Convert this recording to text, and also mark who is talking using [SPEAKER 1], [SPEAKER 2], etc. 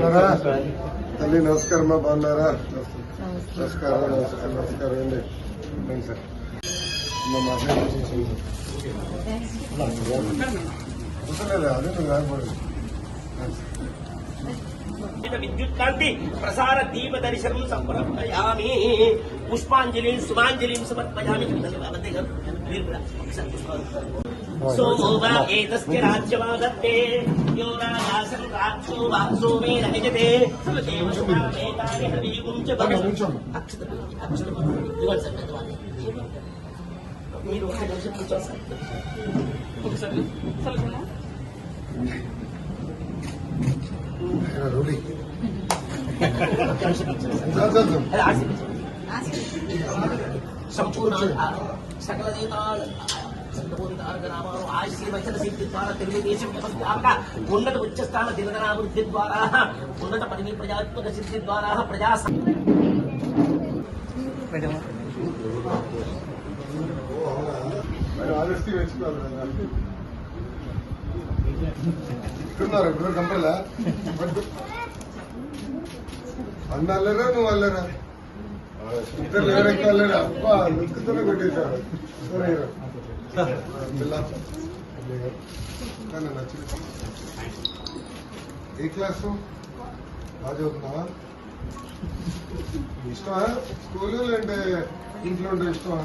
[SPEAKER 1] బాగున్నారా తల్లి నమస్కారం అమ్మా బాగున్నారా నమస్కారం నమస్కారం నమస్కారం అండి రండి సార్ అమ్మ మాట్లాడి అవసరం అదే నువ్వు రాకూడదు
[SPEAKER 2] విద్యుత్ కాంతి ప్రసార దీప దర్శనం సమర్పయామి పుష్పాంజలి సుమాంజలి సమర్పయామి అబద్ధం కాదు. మీరు కూడా ఒకసారి చూసుకోవాలి. వా సోమేన యజతే దేవ శుభామేతాని హరీగుం చ భగవం. అక్షత అక్షత ఇదిగోండి సార్ పెద్దవాళ్ళు. మీరు ఒక నిమిషం కూర్చోండి. సార్ ఒకసారి. సంపూర్ణ సకల జీతాలు సంపూర్ణార్గనామాలు ఆశీర్వచన సిద్ధి ద్వారా తెలుగుదేశం వ్యవస్థాపక ఉన్నత ఉచ్చస్థాన దినగణాభివృద్ధి ద్వారా ఉన్నత పరిమి ప్రజాత్మక సిద్ధి ద్వారా ప్రజా
[SPEAKER 1] మరి ఇక్కడున్నారు ఇప్పుడు కంపల్లా అన్న నువ్వు అల్లరా ఇద్దరు ఎవరెక్కువ అబ్బా నిక్కుతూనే కొట్టేశారు ఏ క్లాసు? బాగా చదువుతున్నావా ఇష్టమా? స్కూల్ అంటే ఇంట్లో ఉంటే ఇష్టమా?